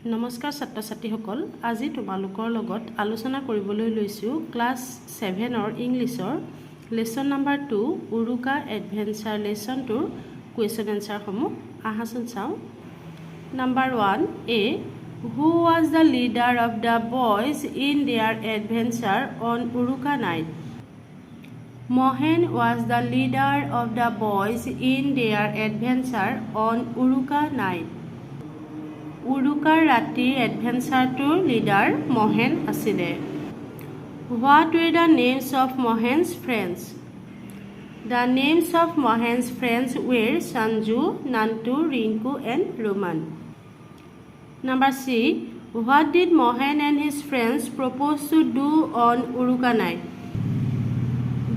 নমস্কাৰ ছাত্ৰ ছাত্ৰীসকল আজি তোমালোকৰ লগত আলোচনা কৰিবলৈ লৈছোঁ ক্লাছ ছেভেনৰ ইংলিছৰ lesson number two Uruka adventure লেচনটোৰ question এনচাৰসমূহ। আহাচোন চাওঁ। Number one A who was the leader of the boys in their adventure on Uruka night Mahen was the leader of the boys in their adventure on Uruka night উৰুকাৰ ৰাতিৰ এডভেঞ্চাৰটোৰ leader Mahen আছিলে what were the names of Mohen's friends the names of Mohen's friends were Sanju Nantu Rinku and Roman number C what did Mohen and his friends propose to do on Uruka night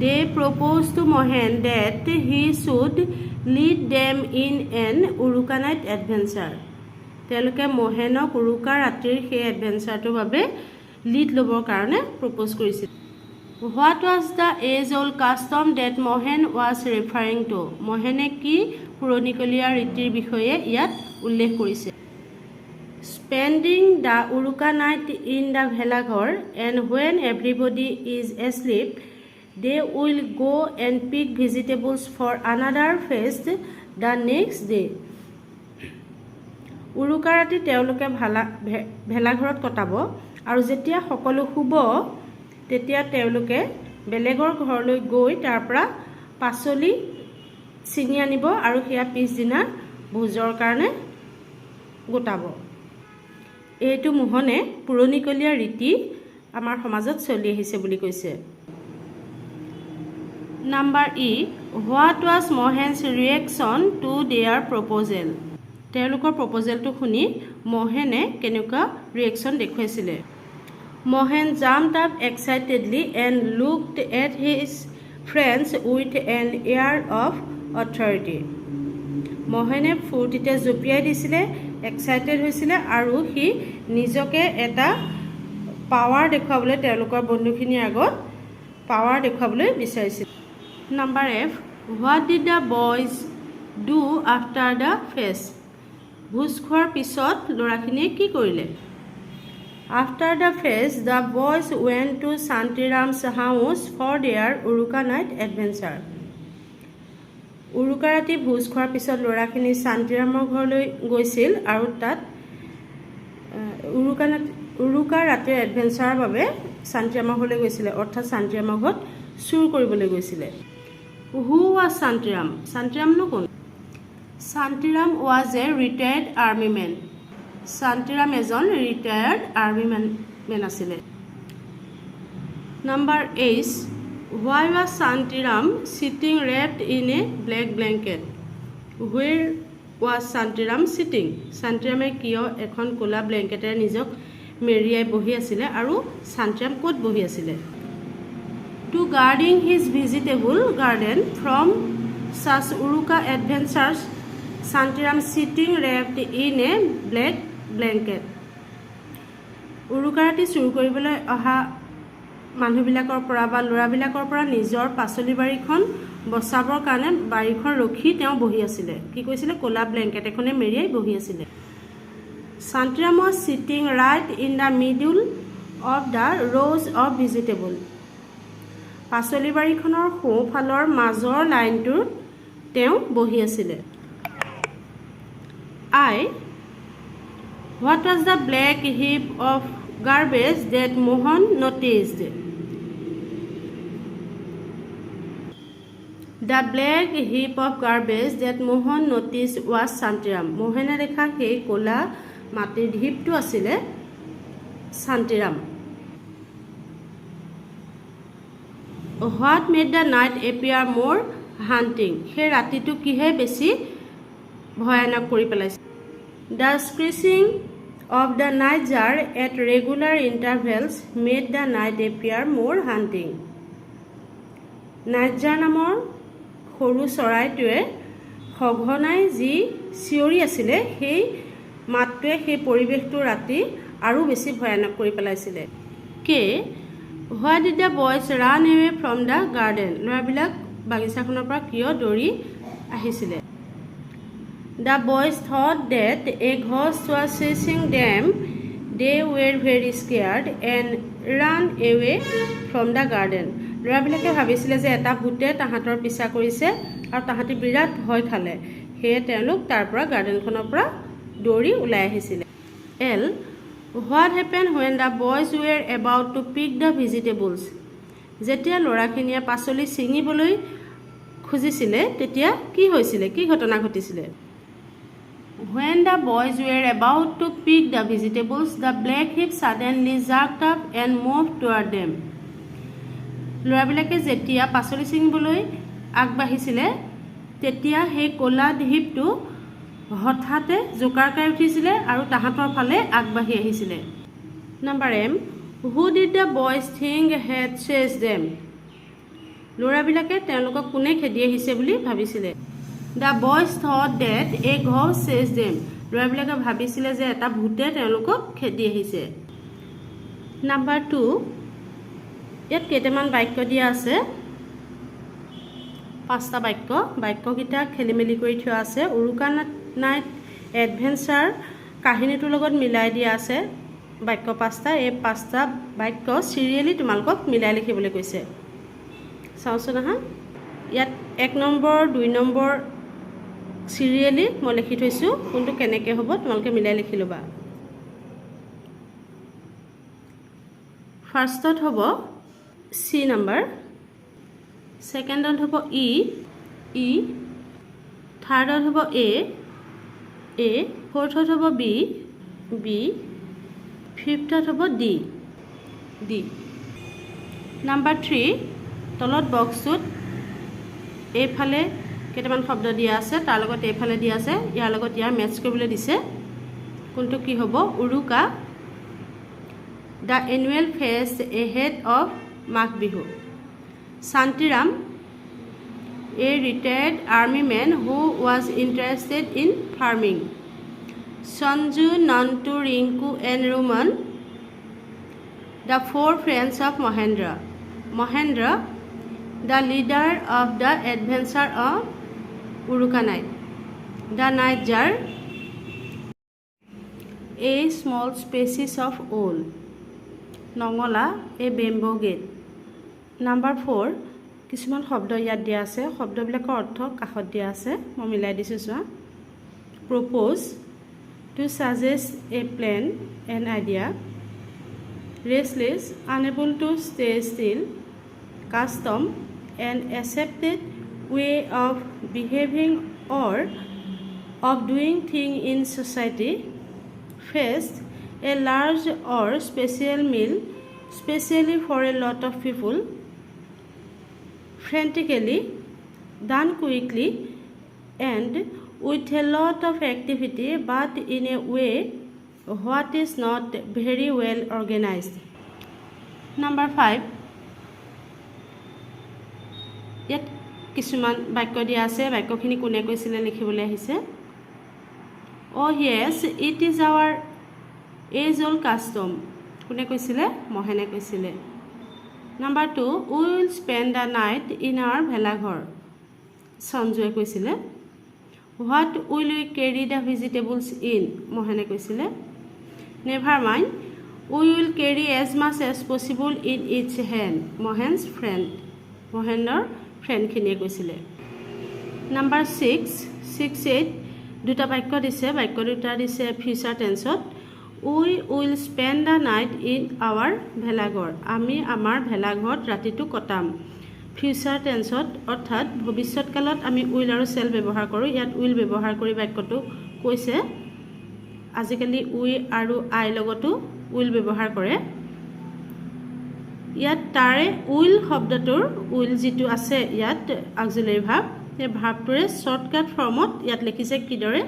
they propose to Mohen that he should lead them in an Uruka night adventure তেওঁলোকে মহেনক উৰুকা ৰাতিৰ সেই এডভেঞ্চাৰটোৰ বাবে lead ল'বৰ কাৰণে propose কৰিছিল। What was the age old custom that Mahen was referring to মহেনে কি পুৰণিকলীয়া ৰীতিৰ বিষয়ে ইয়াত উল্লেখ কৰিছে? Spending the Uruka night in the ভেলাঘৰ and when everybody is asleep they will go' and pick vegetables for another feast the next day' Uruka ৰাতি তেওঁলোকে ভালা ভেলাঘৰত কটাব। আৰু যেতিয়া সকলো শুব তেতিয়া তেওঁলোকে বেলেগৰ ঘৰলৈ গৈ তাৰ পৰা পাচলি ছিঙি আনিব আৰু সেয়া পিছদিনা ভোজৰ কাৰণে গোটাব। এইটো মোহনে পুৰণিকলীয়া ৰীতি আমাৰ সমাজত চলি আহিছে বুলি কৈছে। Number E what was Mahen's reaction to their proposal? তেওঁলোকৰ প্ৰপ'জেলটো শুনি মহেনে কেনেকুৱা ৰিয়েকশ্যন দেখুৱাইছিলে। Mahen jump up excitedly and looked at his friends with an air of authority মহেনে ফূৰ্তিতে জঁপিয়াই দিছিলে এক্সাইটেড হৈছিলে আৰু সি নিজকে এটা পাৱাৰ দেখুৱাবলৈ তেওঁলোকৰ বন্ধুখিনিৰ আগত পাৱাৰ দেখুৱাবলৈ বিচাৰিছিল। Number F what did the boys do after the feast ভোজ খোৱাৰ পিছত ল'ৰাখিনিয়ে কি কৰিলে? After the feast the boys when to Shantiram's house for their Uruka night adventure Uruka ৰাতি ভোজ খোৱাৰ পিছত ল'ৰাখিনি শান্তিৰামৰ ঘৰলৈ গৈছিল আৰু তাত উৰুকা উৰুকা ৰাতিৰ এডভেঞ্চাৰৰ বাবে শান্তিৰামৰ ঘৰলৈ গৈছিলে অৰ্থাৎ শান্তিৰামৰ ঘৰত চুৰ কৰিবলৈ গৈছিলে। হু ৱাজ শান্তিৰাম শান্তিৰামনো কোন? Shantiram was a retired army man Shantiram এজন ৰিটায়াৰ্ড আৰ্মি মেন মেন আছিলে। Number H why was Shantiram sitting wrapped in a black blanket where was Shantiram sitting শান্তিৰামে কিয় এখন ক'লা ব্লেংকেটেৰে নিজক মেৰিয়াই বহি আছিলে আৰু শান্তিৰাম ক'ত বহি আছিলে? To guarding his vegetable garden from SaaS Uruka adventures Shantiram sitting wrapped in a black blanket Uruka ৰাতি চুৰ কৰিবলৈ অহা মানুহবিলাকৰ পৰা বা ল'ৰাবিলাকৰ পৰা নিজৰ পাচলি বাৰীখন বচাবৰ কাৰণে বাৰীখন ৰখি তেওঁ বহি আছিলে। কি কৈছিলে? ক'লা ব্লেংকেট এখনে মেৰিয়াই বহি আছিলে। Shantiram was sitting right in the middle of the rows of vegetable পাচলি বাৰীখনৰ সোঁফালৰ মাজৰ লাইনটোত তেওঁ বহি আছিলে। I what was the black heap of garbage that Mohan noticed the black heap of garbage that Mohan notice was Shantiram মোহনে দেখা সেই ক'লা মাটিৰ ঢিপটো আছিলে Shantiram what made the night appear more haunting সেই ৰাতিটো কিহে বেছি ভয়ানক কৰি পেলাইছে। The screeching of the night jar at regular intervals made the night appear more haunting night jar নামৰ সৰু চৰাইটোৱে সঘনাই যি চিঞৰি আছিলে সেই মাতটোৱে সেই পৰিৱেশটো ৰাতি আৰু বেছি ভয়ানক কৰি পেলাইছিলে। K why did the boys run away from the garden? ল'ৰাবিলাক বাগিচাখনৰ পৰা কিয় দৌৰি আহিছিলে? The boys thought that a ঘছ was chasing them they were very scared and ran away from the garden ল'ৰাবিলাকে ভাবিছিলে যে এটা ভূতে তাহাঁতৰ পিছা কৰিছে আৰু তাহাঁতি বিৰাট ভয় খালে। সেয়ে তেওঁলোক তাৰ পৰা গাৰ্ডেনখনৰ পৰা দৌৰি ওলাই আহিছিলে। L, what happen when the boys were about to pick the vegetables? যেতিয়া ল'ৰাখিনিয়ে পাচলি ছিঙিবলৈ খুজিছিলে, তেতিয়া কি হৈছিলে? কি ঘটনা ঘটিছিলে? When the boys were about to pick the vegetables the black heap suddenly jerked up and move toward them ল'ৰাবিলাকে যেতিয়া পাচলি ছিঙিবলৈ আগবাঢ়িছিলে তেতিয়া সেই ক'লা ঢিপটো হঠাতে জোকাৰকাই উঠিছিলে আৰু তাহাঁতৰ ফালে আগবাঢ়ি আহিছিলে। Number M who did the boys thing had chase them ল'ৰাবিলাকে তেওঁলোকক কোনে খেদি আহিছে বুলি ভাবিছিলে? The boys thought that a ঘৰ চেজ ডেম ল'ৰাবিলাকে ভাবিছিলে যে এটা ভূতে তেওঁলোকক খেদি আহিছে। নাম্বাৰ টু ইয়াত কেইটামান বাক্য দিয়া আছে। পাঁচটা বাক্য। বাক্যকেইটা খেলি মেলি কৰি থোৱা আছে। উৰুকা নাইট এডভেঞ্চাৰ কাহিনীটোৰ লগত মিলাই দিয়া আছে। বাক্য পাঁচটা। এই পাঁচটা বাক্য চিৰিয়েলি তোমালোকক মিলাই লিখিবলৈ কৈছে। চাওঁচোন আহা। ইয়াত এক নম্বৰ দুই নম্বৰ চিৰিয়েলি মই লিখি থৈছোঁ, কোনটো কেনেকৈ হ'ব তোমালোকে মিলাই লিখি ল'বা। ফাৰ্ষ্টত হ'ব চি নাম্বাৰ ছেকেণ্ডত হ'ব ই ই থাৰ্ডত হ'ব এ এ ফ'ৰ্থত হ'ব বি বি ফিফথত হ'ব ডি ডি নাম্বাৰ থ্ৰী তলত বক্সটোত এইফালে কেইটামান শব্দ দিয়া আছে, তাৰ লগত এইফালে দিয়া আছে, ইয়াৰ লগত ইয়াৰ মেটচ কৰিবলৈ দিছে। কোনটো কি হ'ব? Uruka the annual feast ahead of Magh Bihu. Shantiram a retired army man who was interested in farming Sanju Nantu Rinku and Romen the four friends of Mahendra. Mahendra the leader of the adventure of Uruka night the nightjar a small species of owl nangla a bamboo gate number four কিছুমান শব্দ ইয়াত দিয়া আছে। শব্দবিলাকৰ অৰ্থ কাষত দিয়া আছে। মই মিলাই দিছোঁ, চোৱা। Propose to suggest a plan an idea restless unable to stay still custom an accepted way of behaving or of doing things in society. First, a large or special meal, specially for a lot of people. Frantically, done quickly, and with a lot of activity, but in a way what is not very well organized. Number five, yet কিছুমান বাক্য দিয়া আছে বাক্যখিনি কোনে কৈছিলে লিখিবলৈ আহিছে? অ' yes it is our age old custom কোনে কৈছিলে? মহেনে কৈছিলে। Number two we will spend the night in our ভেলাঘৰ। সঞ্জুৱে কৈছিলে। What will we carry the vegetables in মহেনে কৈছিলে। Never mind we will carry as much as possible in its hand Mahen's friend মহেন্দ্ৰৰ ফ্ৰেণ্ডখিনিয়ে কৈছিলে। নাম্বাৰ ছিক্স ছিক্স এইট দুটা বাক্য দিছে বাক্য দুটা দিছে future টেন্সত। We will spend the night in our ভেলাঘৰ। আমি আমাৰ ভেলাঘৰত ৰাতিটো কটাম। ফিউচাৰ টেন্সত অৰ্থাৎ ভৱিষ্যৎকালত আমি উইল আৰু চেল ব্যৱহাৰ কৰোঁ। ইয়াত উইল ব্যৱহাৰ কৰি বাক্যটো কৈছে আজিকালি উই আৰু আই লগতো উইল ব্যৱহাৰ কৰে। ইয়াত তাৰে উইল শব্দটোৰ উইল যিটো আছে ইয়াত আগজুলেৰী ভাৱ সেই ভাৱটোৰে শ্বৰ্টকাট ফৰ্মত ইয়াত লিখিছে কিদৰে?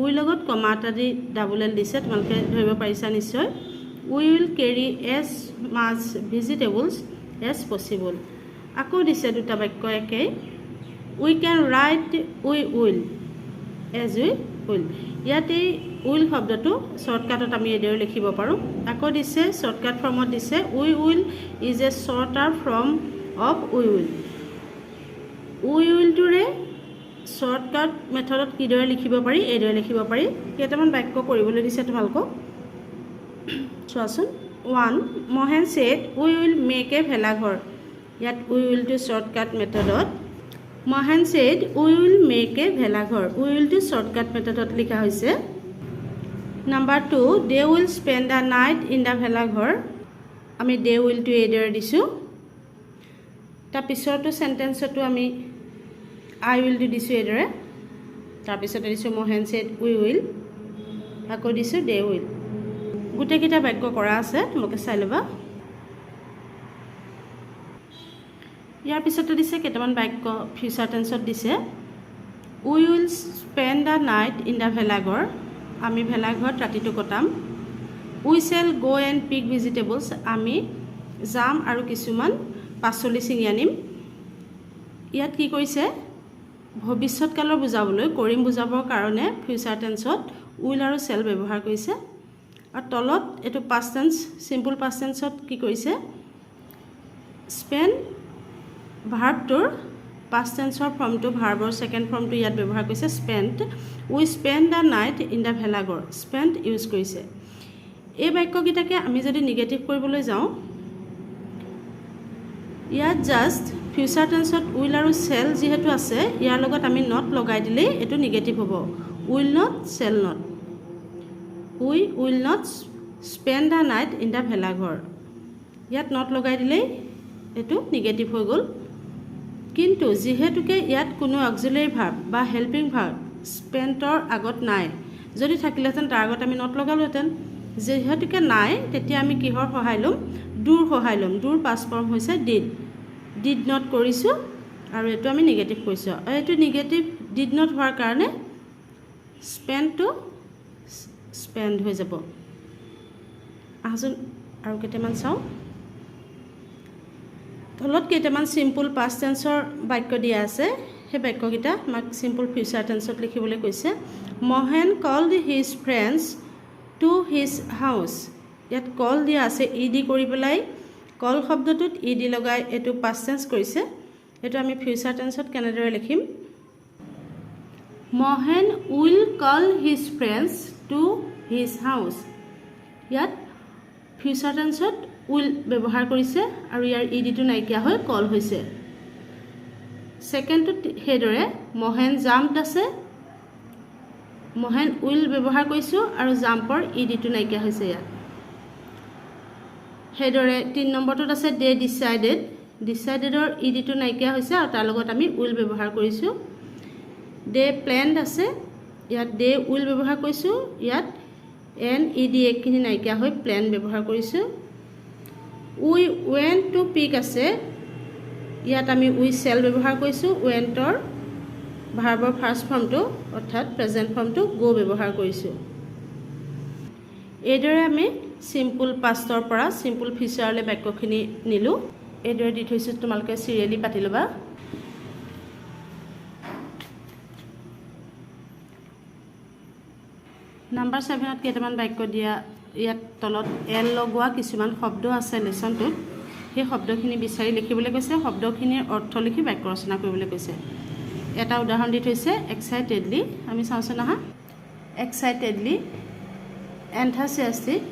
উইৰ লগত কমা এটা দি ডাবল এল দিছে তোমালোকে ধৰিব পাৰিছা নিশ্চয়। We will carry as much vegetables as possible. আকৌ দিছে দুটা বাক্য একেই we can write we will as we will. ইয়াত এই উইল শব্দটো শ্বৰ্টকাটত আমি এইদৰে লিখিব পাৰোঁ। আকৌ দিছে, শ্বৰ্টকাট ফৰ্মত দিছে, we will is a shorter from of we will. We উইলটোৰে shortcut মেথডত কিদৰে লিখিব পাৰি এইদৰে লিখিব পাৰি। কেইটামান বাক্য কৰিবলৈ দিছে তোমালোকক। চোৱাচোন। One, Mahen said we will make a ভেলাঘৰ। ইয়াত উই উইলটো শ্বৰ্টকাট মেথডত। Mahen said we will make a ভেলাঘৰ। উই উইলটো শ্বৰ্টকাট মেথডত লিখা হৈছে। Number two they will spend the night in the ভেলাঘৰ আমি দে উইলটো এইদৰে দিছোঁ। তাৰপিছৰটো চেণ্টেঞ্চতো আমি আই উইলটো দিছোঁ এইদৰে তাৰপিছতে দিছোঁ মহেন ছেড উই উইল আকৌ দিছোঁ দে উইল গোটেইকেইটা বাক্য কৰা আছে, তোমালোকে চাই ল'বা। ইয়াৰ পিছতে দিছে কেইটামান বাক্য ফিউচাৰ টেন্সত দিছে। We will spend the night in the ভেলাঘৰ আমি ভেলাঘৰত ৰাতিটো কটাম। We shall go' and pick vegetables আমি যাম আৰু কিছুমান পাচলি ছিঙি আনিম। ইয়াত কি কৰিছে? ভৱিষ্যৎকালৰ বুজাবলৈ কৰিম বুজাবৰ কাৰণে ফিউচাৰ টেন্সত উইল আৰু চেল ব্যৱহাৰ কৰিছে। আৰু তলত এইটো পাষ্ট টেন্স চিম্পুল পাষ্ট টেন্সত কি কৰিছে? স্পেন ভাৰ্বটোৰ পাষ্ট টেন্সৰ ফৰ্মটো ভাৰ্বৰ ছেকেণ্ড ফৰ্মটো ইয়াত ব্যৱহাৰ কৰিছে spend we spend the night in the ভেলাগৰ spend use কৰিছে। এই বাক্যকেইটাকে আমি যদি নিগেটিভ কৰিবলৈ যাওঁ ইয়াত জাষ্ট ফিউচাৰ টেন্সত উইল আৰু চেল যিহেতু আছে ইয়াৰ লগত আমি নট লগাই দিলেই এইটো নিগেটিভ হ'ব। Will not shall not we will not spend the night in the ভেলাঘৰ। ইয়াত নট লগাই দিলেই এইটো নিগেটিভ হৈ গ'ল। কিন্তু যিহেতুকে ইয়াত কোনো অক্সিলেৰী ভাৰ্ব বা হেল্পিং ভাৰ্ব স্পেণ্টৰ আগত নাই। যদি থাকিলেহেঁতেন তাৰ আগত আমি নট লগালোহেঁতেন। যিহেতুকে নাই তেতিয়া আমি কিহৰ সহায় ল'ম? ডুৰ সহায় ল'ম। ডুৰ পাছ ফৰ্ম হৈছে ডিড ডিড নট কৰিছোঁ আৰু এইটো আমি নিগেটিভ কৰিছোঁ। আৰু এইটো নিগেটিভ ডিড নট হোৱাৰ কাৰণে স্পেনটো স্পেণ্ড হৈ যাব। আহচোন আৰু কেইটামান চাওঁ। তলত কেইটামান চিম্পুল পাষ্ট টেন্সৰ বাক্য দিয়া আছে। সেই বাক্যকেইটা আমাক চিম্পুল ফিউচাৰ টেন্সত লিখিবলৈ কৈছে। Mahen call his friends to his house ইয়াত কল দিয়া আছে ই ডি কৰি পেলাই। কল শব্দটোত ই ডি লগাই এইটো পাষ্ট টেন্স কৰিছে। এইটো আমি ফিউচাৰ টেন্সত কেনেদৰে লিখিম? Mahen will call his friends to his house ইয়াত ফিউচাৰ টেন্সত উইল ব্যৱহাৰ কৰিছে আৰু ইয়াৰ ই ডিটো নাইকিয়া হৈ কল হৈছে। ছেকেণ্ডটোত সেইদৰে মহেন জাম্পড আছে। মহেন উইল ব্যৱহাৰ কৰিছোঁ আৰু জাম্পৰ ই ডিটো নাইকিয়া হৈছে ইয়াত। সেইদৰে তিনি নম্বৰটোত আছে দে ডিচাইডেড। ডিচাইডেডৰ ই ডিটো নাইকিয়া হৈছে আৰু তাৰ লগত আমি উইল ব্যৱহাৰ কৰিছোঁ। দে প্লেণ্ড আছে। ইয়াত দে উইল ব্যৱহাৰ কৰিছোঁ। ইয়াত এন ই ডি এইখিনি নাইকিয়া হৈ প্লেন ব্যৱহাৰ কৰিছোঁ। উই ৱেন টু পিক আছে। ইয়াত আমি উই চেল ব্যৱহাৰ কৰিছোঁ ৱেণ্টৰ ভাৰ্বৰ ফাৰ্ষ্ট ফৰ্মটো অৰ্থাৎ প্ৰেজেণ্ট ফৰ্মটো গ' ব্যৱহাৰ কৰিছোঁ। এইদৰে আমি চিম্পুল পাষ্টৰ পৰা চিম্পুল ফিচাৰলৈ বাক্যখিনি নিলোঁ। এইদৰে দি থৈছোঁ তোমালোকে চিৰিয়েলি পাতি ল'বা। নাম্বাৰ ছেভেনত কেইটামান বাক্য দিয়া ইয়াত তলত এল লগোৱা কিছুমান শব্দ আছে লেচনটোত। সেই শব্দখিনি বিচাৰি লিখিবলৈ কৈছে। শব্দখিনিৰ অৰ্থ লিখি বাক্য ৰচনা কৰিবলৈ কৈছে। এটা উদাহৰণ দি থৈছে এক্সাইটেডলি আমি চাওঁচোন আহা। এক্সাইটেডলি এন্থাচিয়াষ্টিক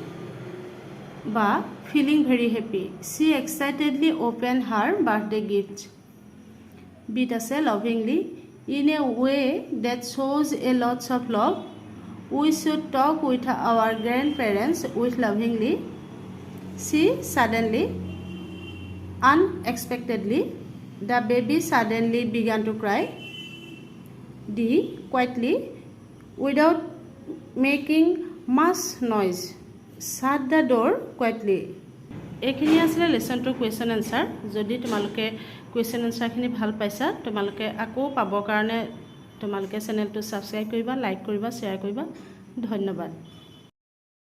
বা feeling very happy she excitedly open her birthday gift beet আছে lovingly in a way that শ্ব'জ a lots of love we should talk with our grandparents with lovingly she suddenly Unexpectedly, the baby suddenly began to cry. D. Quietly, without making much noise, shut the door quietly. এইখিনি আছিলে লেচনটোৰ question answer যদি তোমালোকে question এনচাৰখিনি ভালো পাইছা তোমালোকে আকৌ পাবৰ কাৰণে তোমালোকে চেনেলটো ছাবস্ক্ৰাইব কৰিবা লাইক কৰিবা শ্বেয়াৰ কৰিবা ধন্যবাদ